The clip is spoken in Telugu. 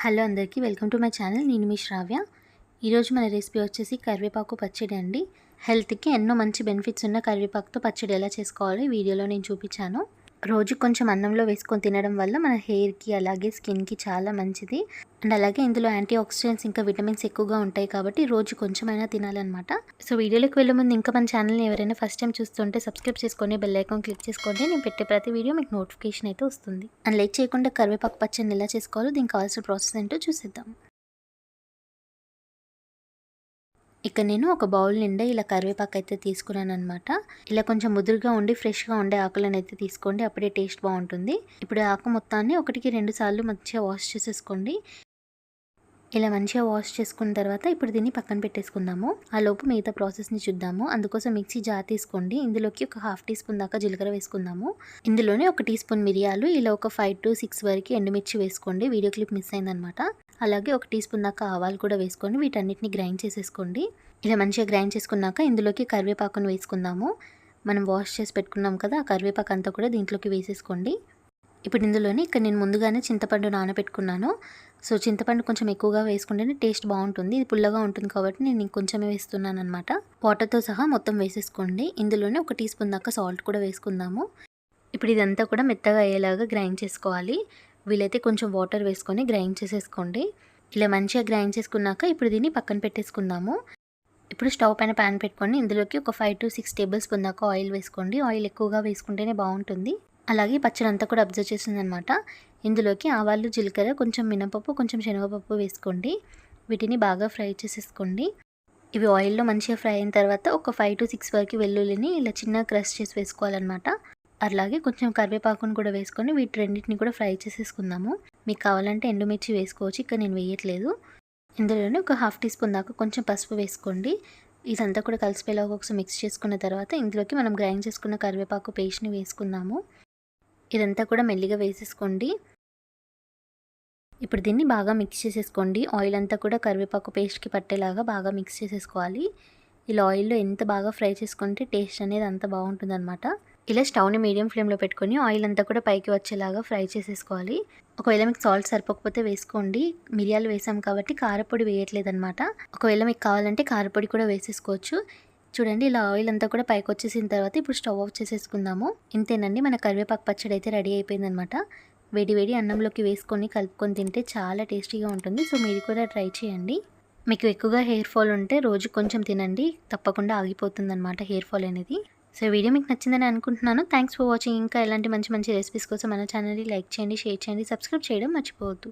హలో అందరికీ వెల్కమ్ టు మై ఛానల్. నేను మీ శ్రావ్య. ఈరోజు మన రెసిపీ వచ్చేసి కరివేపాకు పచ్చడి అండి. హెల్త్కి ఎన్నో మంచి బెనిఫిట్స్ ఉన్న కరివేపాకుతో పచ్చడి ఎలా చేసుకోవాలో వీడియోలో నేను చూపించాను. రోజు కొంచెం అన్నంలో వేసుకొని తినడం వల్ల మన హెయిర్కి అలాగే స్కిన్కి చాలా మంచిది. అండ్ అలాగే ఇందులో యాంటీ ఆక్సిడెంట్స్ ఇంకా విటమిన్స్ ఎక్కువగా ఉంటాయి కాబట్టి రోజు కొంచెమైనా తినాలన్నమాట. సో వీడియోలోకి వెళ్ళే ముందు ఇంకా మన ఛానల్ని ఎవరైనా ఫస్ట్ టైం చూస్తుంటే సబ్స్క్రైబ్ చేసుకొని బెల్ ఐకాన్ క్లిక్ చేసుకోండి. నేను పెట్టే ప్రతి వీడియో మీకు నోటిఫికేషన్ అయితే వస్తుంది. అండ్ లైక్ చేయకుండా కరివేపాకు పచ్చడిని ఎలా చేసుకోవాలో దీనికి కావాల్సిన ప్రాసెస్ ఏంటో చూసేద్దాం. ఇక్కడ నేను ఒక బౌల్ నిండా ఇలా కరివేపాకు అయితే తీసుకున్నాను అనమాట ఇలా కొంచెం ముదురుగా ఉండి ఫ్రెష్గా ఉండే ఆకులను అయితే తీసుకోండి అప్పుడే టేస్ట్ బాగుంటుంది. ఇప్పుడు ఆకు మొత్తాన్ని ఒకటికి రెండు సార్లు మంచిగా వాష్ చేసేసుకోండి. ఇలా మంచిగా వాష్ చేసుకున్న తర్వాత ఇప్పుడు దీన్ని పక్కన పెట్టేసుకుందాము. ఆ లోపు మిగతా ప్రాసెస్ని చూద్దాము. అందుకోసం మిక్సీ జార్ తీసుకోండి. ఇందులోకి ఒక హాఫ్ టీ స్పూన్ దాకా జీలకర్ర వేసుకుందాము. ఇందులోనే ఒక టీ స్పూన్ మిరియాలు ఇలా ఒక ఫైవ్ టు సిక్స్ వరకు ఎండుమిర్చి వేసుకోండి. వీడియో క్లిప్ మిస్ అయిందనమాట అలాగే ఒక టీ స్పూన్ దాకా ఆవాలు కూడా వేసుకొని వీటన్నిటిని గ్రైండ్ చేసేసుకోండి. ఇలా మంచిగా గ్రైండ్ చేసుకున్నాక ఇందులోకి కరివేపాకును వేసుకుందాము. మనం వాష్ చేసి పెట్టుకున్నాం కదా ఆ కరివేపాకు అంతా కూడా దీంట్లోకి వేసేసుకోండి. ఇప్పుడు ఇందులోని ఇక్కడ నేను ముందుగానే చింతపండు నానబెట్టుకున్నాను. సో చింతపండు కొంచెం ఎక్కువగా వేసుకుంటేనే టేస్ట్ బాగుంటుంది. ఇది పుల్లగా ఉంటుంది కాబట్టి నేను ఇంకొంచెమే వేస్తున్నాను అనమాట వాటర్తో సహా మొత్తం వేసేసుకోండి. ఇందులోనే ఒక టీ స్పూన్ దాకా సాల్ట్ కూడా వేసుకుందాము. ఇప్పుడు ఇదంతా కూడా మెత్తగా అయ్యేలాగా గ్రైండ్ చేసుకోవాలి. వీలైతే కొంచెం వాటర్ వేసుకొని గ్రైండ్ చేసేసుకోండి. ఇలా మంచిగా గ్రైండ్ చేసుకున్నాక ఇప్పుడు దీన్ని పక్కన పెట్టేసుకుందాము. ఇప్పుడు స్టవ్ పైన ప్యాన్ పెట్టుకొని ఇందులోకి ఒక five to six tablespoon దాకా ఆయిల్ వేసుకోండి. ఆయిల్ ఎక్కువగా వేసుకుంటేనే బాగుంటుంది. అలాగే పచ్చడి అంతా కూడా అబ్జర్వ్ చేసిందనమాట ఇందులోకి ఆవాలు జీలకర్ర కొంచెం మినపప్పు కొంచెం శనగపప్పు వేసుకోండి. వీటిని బాగా ఫ్రై చేసేసుకోండి. ఇవి ఆయిల్లో మంచిగా ఫ్రై అయిన తర్వాత ఒక ఫైవ్ టు సిక్స్ వరకు వెల్లుల్లిని ఇలా చిన్న క్రష్ చేసి వేసుకోవాలన్నమాట. అలాగే కొంచెం కరివేపాకును కూడా వేసుకొని వీటి రెండింటిని కూడా ఫ్రై చేసేసుకుందాము. మీకు కావాలంటే ఎండుమిర్చి వేసుకోవచ్చు ఇక్కడ నేను వేయట్లేదు. ఇందులోనే ఒక హాఫ్ టీ స్పూన్ దాకా కొంచెం పసుపు వేసుకోండి. ఇదంతా కూడా కలిసిపోయేలా ఒకసారి మిక్స్ చేసుకున్న తర్వాత ఇందులోకి మనం గ్రైండ్ చేసుకున్న కరివేపాకు పేస్ట్ని వేసుకుందాము. ఇదంతా కూడా మెల్లిగా వేసేసుకోండి. ఇప్పుడు దీన్ని బాగా మిక్స్ చేసేసుకోండి. ఆయిల్ అంతా కూడా కరివేపాకు పేస్ట్కి పట్టేలాగా బాగా మిక్స్ చేసేసుకోవాలి. ఇలా ఆయిల్లో ఎంత బాగా ఫ్రై చేసుకుంటే టేస్ట్ అనేది అంత బాగుంటుందన్నమాట. ఇలా స్టవ్ని మీడియం ఫ్లేమ్లో పెట్టుకొని ఆయిల్ అంతా కూడా పైకి వచ్చేలాగా ఫ్రై చేసేసుకోవాలి. ఒకవేళ మీకు సాల్ట్ సరిపోకపోతే వేసుకోండి. మిరియాలు వేసాం కాబట్టి కారపొడి వేయట్లేదు అనమాట ఒకవేళ మీకు కావాలంటే కారపొడి కూడా వేసేసుకోవచ్చు. చూడండి ఇలా ఆయిల్ అంతా కూడా పైకి వచ్చేసిన తర్వాత ఇప్పుడు స్టవ్ ఆఫ్ చేసేసుకుందాము. ఇంతేనండి మన కరివేపాకు పచ్చడి అయితే రెడీ అయిపోయిందనమాట వేడి వేడి అన్నంలోకి వేసుకొని కలుపుకొని తింటే చాలా టేస్టీగా ఉంటుంది. సో మీరు కూడా ట్రై చేయండి. మీకు ఎక్కువగా హెయిర్ ఫాల్ ఉంటే రోజు కొంచెం తినండి. తప్పకుండా ఆగిపోతుంది అనమాట హెయిర్ ఫాల్ అనేది. సో వీడియో మీకు నచ్చిందని అనుకుంటున్నాను. థ్యాంక్స్ ఫర్ వాచింగ్ ఇంకా ఇలాంటి మంచి మంచి రెసిపీస్ కోసం మన ఛానల్ని లైక్ చేయండి షేర్ చేయండి సబ్స్క్రైబ్ చేయడం మర్చిపోవద్దు.